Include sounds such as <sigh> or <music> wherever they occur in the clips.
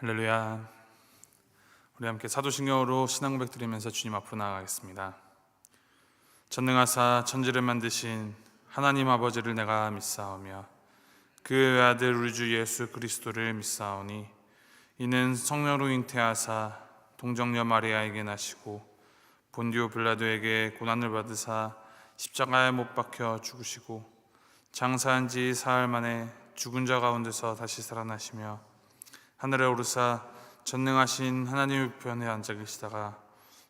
할렐루야. 우리 함께 사도신경으로 신앙 고백 드리면서 주님 앞으로 나아가겠습니다. 전능하사 천지를 만드신 하나님 아버지를 내가 믿사오며 그 아들 우리 주 예수 그리스도를 믿사오니 이는 성령으로 잉태하사 동정녀 마리아에게 나시고 본디오 빌라도에게 고난을 받으사 십자가에 못 박혀 죽으시고 장사한 지 사흘 만에 죽은 자 가운데서 다시 살아나시며 하늘에 오르사 전능하신 하나님 우편에 앉아 계시다가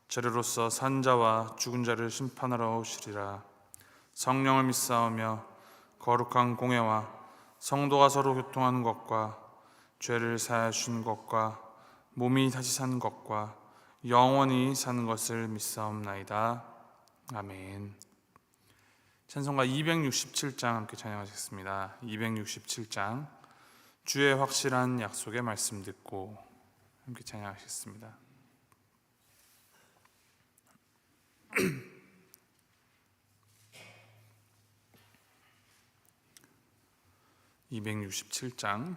저리로서 산자와 죽은 자를 심판하러 오시리라. 성령을 믿사오며 거룩한 공예와 성도가 서로 교통하는 것과 죄를 사하여 주는 것과 몸이 다시 사는 것과 영원히 사는 것을 믿사옵나이다. 아멘. 찬송가 267장 함께 찬양하시겠습니다. 267장 주의 확실한 약속의 말씀 듣고 함께 찬양하시겠습니다. (267장) <clears throat>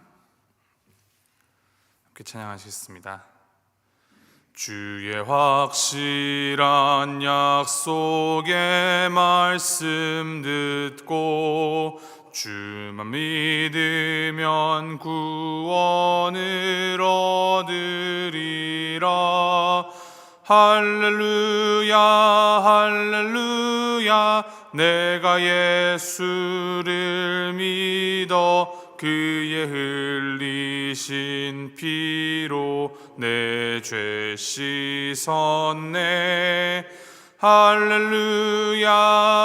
함께 찬양하시겠습니다. 주의 확실한 약속의 말씀 듣고 주만 믿으면 구원을 얻으리라 할렐루야 할렐루야. 내가 예수를 믿어 그의 흘리신 피로 내 죄 씻었네. 할렐루야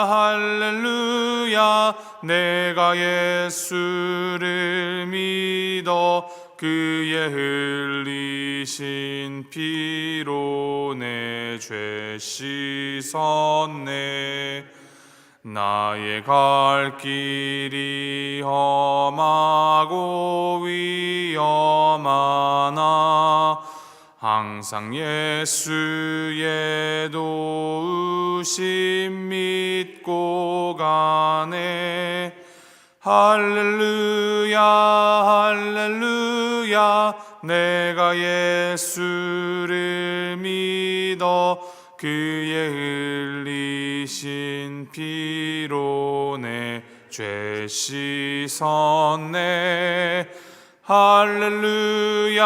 할렐루야. 내가 예수를 믿어 그의 흘리신 피로 내 죄 씻었네. 나의 갈 길이 험하고 위험하나 항상 예수의 도우심 믿고 가네. 할렐루야 내가 예수를 믿어 그의 흘리신 피로 내 죄 씻었네. 할렐루야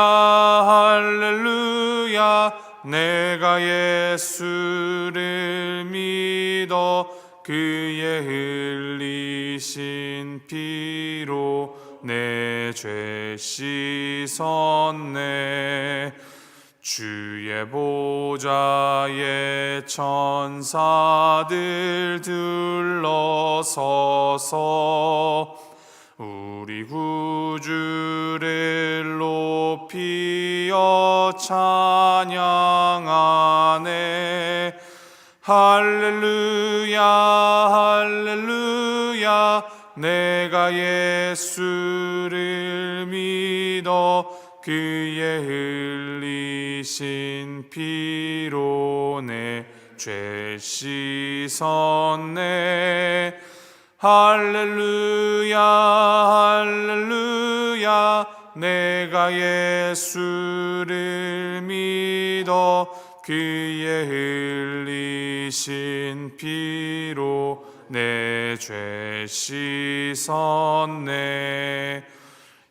할렐루야. 내가 예수를 믿어 그의 흘리신 피로 내 죄 씻었네. 주의 보좌에 천사들 둘러서서 우리 구주를 높이어 찬양하네 할렐루야 할렐루야 내가 예수를 믿어 그의 흘리신 피로 내 죄 씻었네. 할렐루야 할렐루야. 내가 예수를 믿어 그의 흘리신 피로 내 죄 씻었네.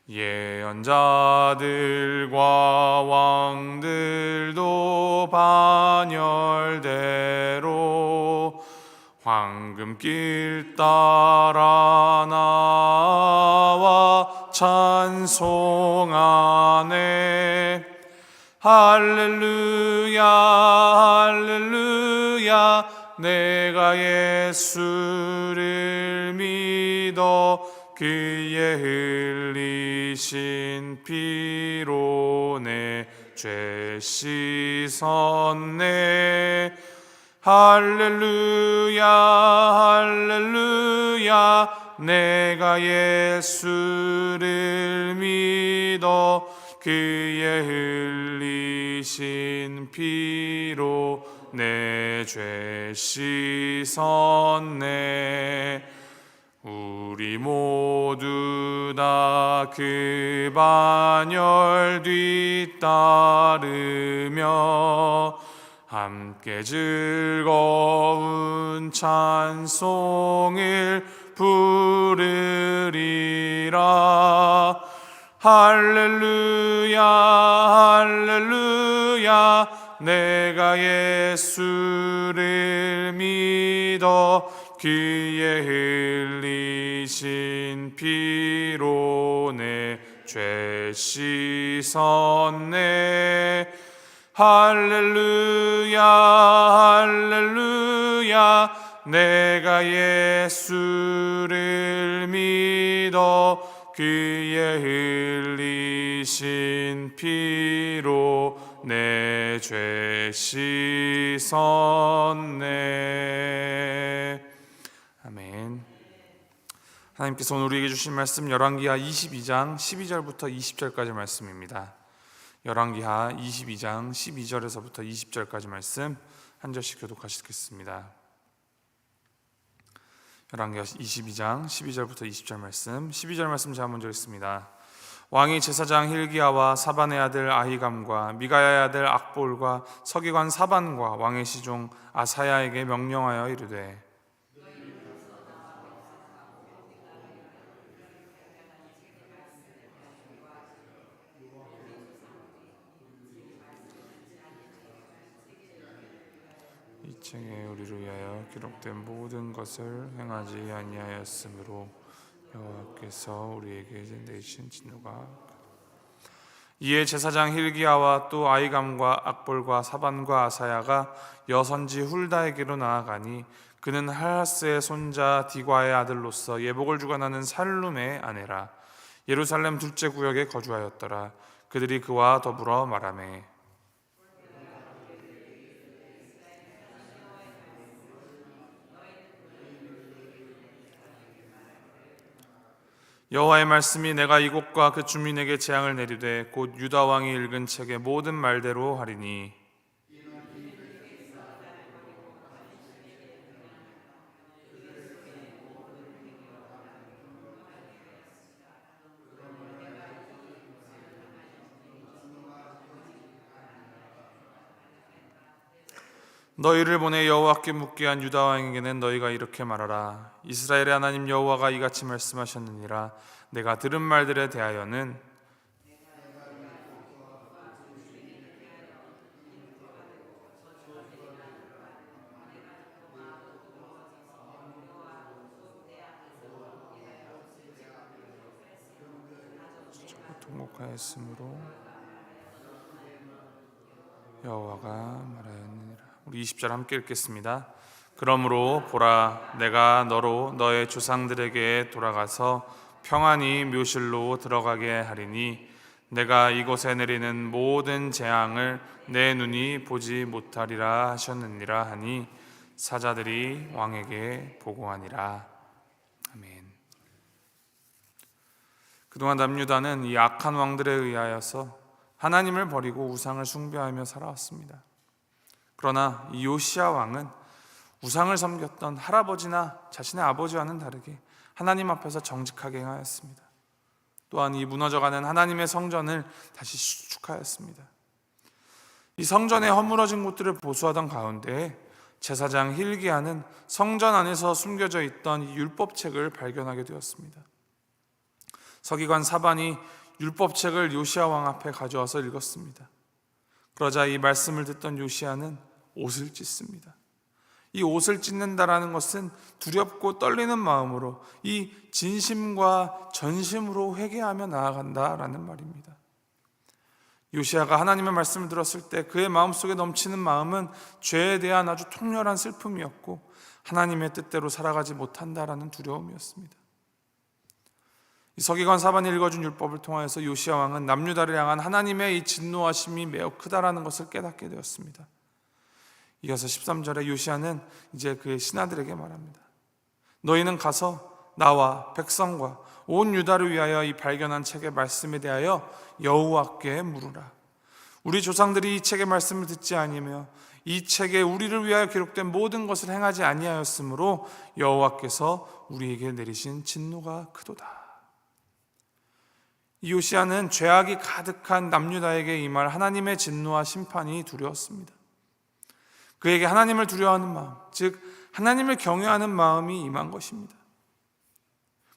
예언자들과 왕들도 반열대로 황금길 따라 나와 찬송하네 할렐루야 내가 예수를 믿어 그의 흘리신 피로 내 죄 씻었네. 할렐루야 할렐루야. 내가 예수를 믿어 그의 흘리신 피로 내 죄 씻었네. 우리 모두 다 그 반열 뒤따르며 함께 즐거운 찬송을 부르리라. 할렐루야 내가 예수를 믿어 그의 흘리신 피로 내 죄 씻었네. 할렐루야 할렐루야. 내가 예수를 믿어 그의 흘리신 피로 내 죄 씻었네 아멘 하나님께서 오늘 우리에게 주신 말씀 열왕기하 22장 12절부터 20절까지 말씀입니다 열왕기하 22장 12절에서부터 20절까지 말씀 한 절씩 교독하시겠습니다. 열왕기하 22장 12절부터 20절 말씀 12절 말씀 제가 먼저 읽습니다. 왕이 제사장 힐기야와 사반의 아들 아히감과 미가야의 아들 악볼과 서기관 사반과 왕의 시종 아사야에게 명령하여 이르되 이 책에 우리를 위하여 기록된 모든 것을 행하지 아니하였으므로 여호와께서 우리에게 내신 진노가 이에 제사장 힐기야와 또 아이감과 악볼과 사반과 아사야가 여선지 훌다에게로 나아가니 그는 하하스의 손자 디과의 아들로서 예복을 주관하는 살룸의 아내라. 예루살렘 둘째 구역에 거주하였더라. 그들이 그와 더불어 말하매 여호와의 말씀이 내가 이곳과 그 주민에게 재앙을 내리되 곧 유다 왕이 읽은 책의 모든 말대로 하리니 너희를 보내 여호와께 묻게 한 유다 왕에게는 너희가 이렇게 말하라 이스라엘의 하나님 여호와가 이같이 말씀하셨느니라 내가 들은 말들에 대하여는 통곡하였으므로 여호와가 말하였느니라. 우리 20절 함께 읽겠습니다. 그러므로 보라 내가 너로 너의 조상들에게 돌아가서 평안히 묘실로 들어가게 하리니 내가 이곳에 내리는 모든 재앙을 내 눈이 보지 못하리라 하셨느니라 하니 사자들이 왕에게 보고하니라. 아멘. 그동안 남유다는 이 악한 왕들에 의하여서 하나님을 버리고 우상을 숭배하며 살아왔습니다. 그러나 이 요시아 왕은 우상을 섬겼던 할아버지나 자신의 아버지와는 다르게 하나님 앞에서 정직하게 행하였습니다. 또한 이 무너져가는 하나님의 성전을 다시 수축하였습니다. 이 성전의 허물어진 곳들을 보수하던 가운데 제사장 힐기야는 성전 안에서 숨겨져 있던 이 율법책을 발견하게 되었습니다. 서기관 사반이 율법책을 요시아 왕 앞에 가져와서 읽었습니다. 그러자 이 말씀을 듣던 요시아는 옷을 찢습니다. 이 옷을 찢는다라는 것은 두렵고 떨리는 마음으로 이 진심과 전심으로 회개하며 나아간다라는 말입니다. 요시아가 하나님의 말씀을 들었을 때 그의 마음속에 넘치는 마음은 죄에 대한 아주 통렬한 슬픔이었고 하나님의 뜻대로 살아가지 못한다라는 두려움이었습니다. 이 서기관 사반이 읽어준 율법을 통하여서 요시아 왕은 남유다를 향한 하나님의 이 진노하심이 매우 크다라는 것을 깨닫게 되었습니다. 이어서 13절에 요시아는 이제 그의 신하들에게 말합니다. 너희는 가서 나와 백성과 온 유다를 위하여 이 발견한 책의 말씀에 대하여 여호와께 물으라. 우리 조상들이 이 책의 말씀을 듣지 아니며 이 책에 우리를 위하여 기록된 모든 것을 행하지 아니하였으므로 여호와께서 우리에게 내리신 진노가 크도다. 이 요시아는 죄악이 가득한 남유다에게 임할 하나님의 진노와 심판이 두려웠습니다. 그에게 하나님을 두려워하는 마음, 즉 하나님을 경외하는 마음이 임한 것입니다.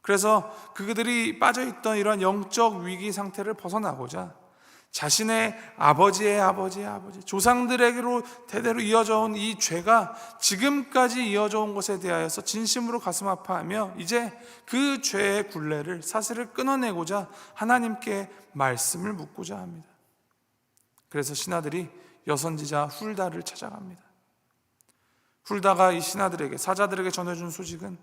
그래서 그들이 빠져있던 이런 영적 위기 상태를 벗어나고자 자신의 아버지의 아버지의 아버지, 조상들에게로 대대로 이어져 온 이 죄가 지금까지 이어져 온 것에 대하여서 진심으로 가슴 아파하며 이제 그 죄의 굴레를 사슬을 끊어내고자 하나님께 말씀을 묻고자 합니다. 그래서 신하들이 여선지자 훌다를 찾아갑니다. 훌다가 이 신하들에게 사자들에게 전해준 소식은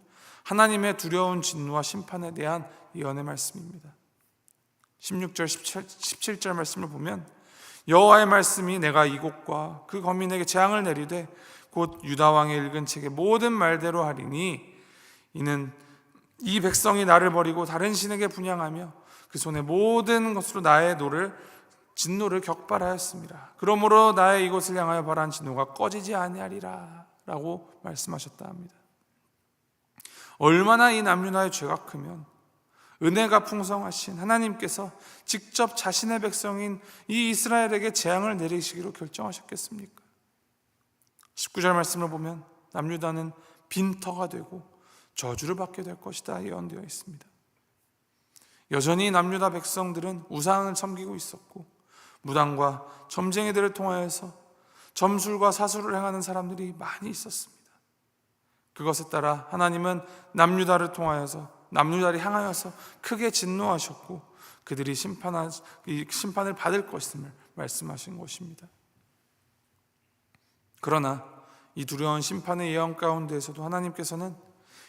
하나님의 두려운 진노와 심판에 대한 예언의 말씀입니다. 16절 17, 절 말씀을 보면 여호와의 말씀이 내가 이곳과 그 거민에게 재앙을 내리되 곧 유다 왕의 읽은 책의 모든 말대로 하리니 이는 이 백성이 나를 버리고 다른 신에게 분양하며 그 손에 모든 것으로 나의 노를 진노를 격발하였습니다. 그러므로 나의 이곳을 향하여 발한 진노가 꺼지지 아니하리라 라고 말씀하셨다 합니다. 얼마나 이 남유나의 죄가 크면 은혜가 풍성하신 하나님께서 직접 자신의 백성인 이 이스라엘에게 재앙을 내리시기로 결정하셨겠습니까? 19절 말씀을 보면 남유다는 빈터가 되고 저주를 받게 될 것이다 예언되어 있습니다. 여전히 남유다 백성들은 우상을 섬기고 있었고 무당과 점쟁이들을 통하여서 점술과 사술을 행하는 사람들이 많이 있었습니다. 그것에 따라 하나님은 남유다를 통하여서 남유다를 향하여서 크게 진노하셨고 그들이 심판을 받을 것임을 말씀하신 것입니다. 그러나 이 두려운 심판의 예언 가운데에서도 하나님께서는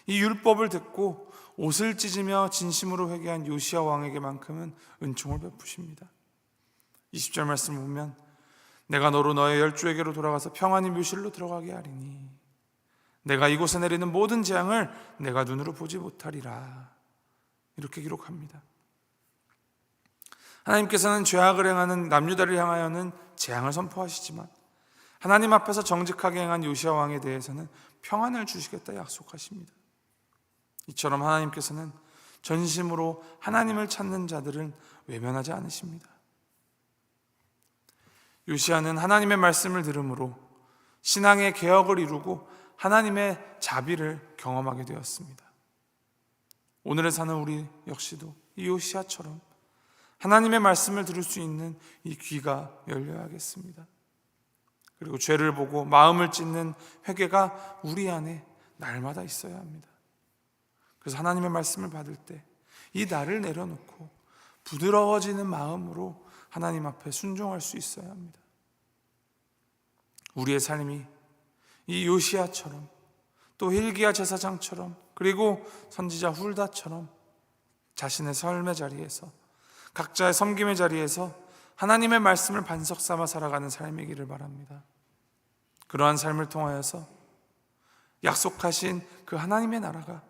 이 율법을 듣고 옷을 찢으며 진심으로 회개한 요시아 왕에게만큼은 은총을 베푸십니다. 20절 말씀을 보면 내가 너로 너의 열주에게로 돌아가서 평안히 묘실로 들어가게 하리니 내가 이곳에 내리는 모든 재앙을 내가 눈으로 보지 못하리라. 이렇게 기록합니다. 하나님께서는 죄악을 행하는 남유다를 향하여는 재앙을 선포하시지만 하나님 앞에서 정직하게 행한 요시아 왕에 대해서는 평안을 주시겠다 약속하십니다. 이처럼 하나님께서는 전심으로 하나님을 찾는 자들은 외면하지 않으십니다. 요시아는 하나님의 말씀을 들음으로 신앙의 개혁을 이루고 하나님의 자비를 경험하게 되었습니다. 오늘에 사는 우리 역시도 이 요시아처럼 하나님의 말씀을 들을 수 있는 이 귀가 열려야겠습니다. 그리고 죄를 보고 마음을 찢는 회개가 우리 안에 날마다 있어야 합니다. 그래서 하나님의 말씀을 받을 때 이 나를 내려놓고 부드러워지는 마음으로 하나님 앞에 순종할 수 있어야 합니다. 우리의 삶이 이 요시아처럼 또 힐기야 제사장처럼 그리고 선지자 훌다처럼 자신의 삶의 자리에서 각자의 섬김의 자리에서 하나님의 말씀을 반석 삼아 살아가는 삶이기를 바랍니다. 그러한 삶을 통하여서 약속하신 그 하나님의 나라가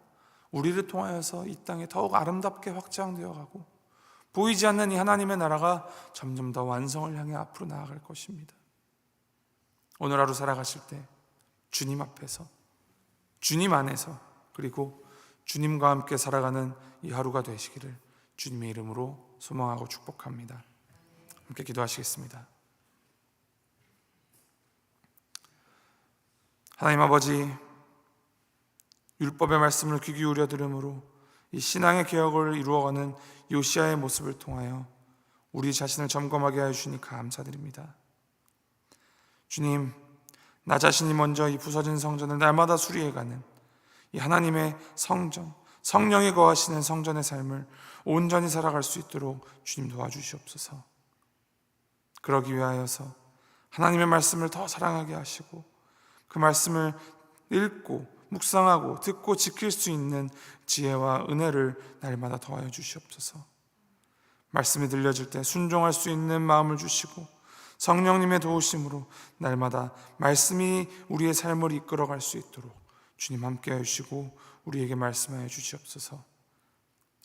우리를 통하여서 이 땅에 더욱 아름답게 확장되어 가고 보이지 않는 이 하나님의 나라가 점점 더 완성을 향해 앞으로 나아갈 것입니다. 오늘 하루 살아가실 때 주님 앞에서 주님 안에서 그리고 주님과 함께 살아가는 이 하루가 되시기를 주님의 이름으로 소망하고 축복합니다. 함께 기도하시겠습니다. 하나님 아버지 율법의 말씀을 귀 기울여 들음으로 이 신앙의 개혁을 이루어가는 요시아의 모습을 통하여 우리 자신을 점검하게 하여 주니 감사드립니다. 주님, 나 자신이 먼저 이 부서진 성전을 날마다 수리해가는 이 하나님의 성전, 성령이 거하시는 성전의 삶을 온전히 살아갈 수 있도록 주님 도와주시옵소서. 그러기 위하여서 하나님의 말씀을 더 사랑하게 하시고 그 말씀을 읽고 묵상하고 듣고 지킬 수 있는 지혜와 은혜를 날마다 더하여 주시옵소서. 말씀이 들려질 때 순종할 수 있는 마음을 주시고 성령님의 도우심으로 날마다 말씀이 우리의 삶을 이끌어갈 수 있도록 주님 함께 하시고 우리에게 말씀하여 주시옵소서.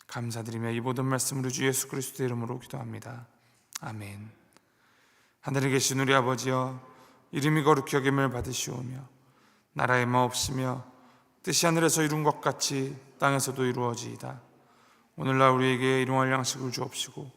감사드리며 이 모든 말씀으로 주 예수 그리스도의 이름으로 기도합니다. 아멘. 하늘에 계신 우리 아버지여 이름이 거룩히 여김을 받으시오며 나라의 마옵시며 뜻이 하늘에서 이룬 것 같이 땅에서도 이루어지이다 오늘날 우리에게 일용할 양식을 주옵시고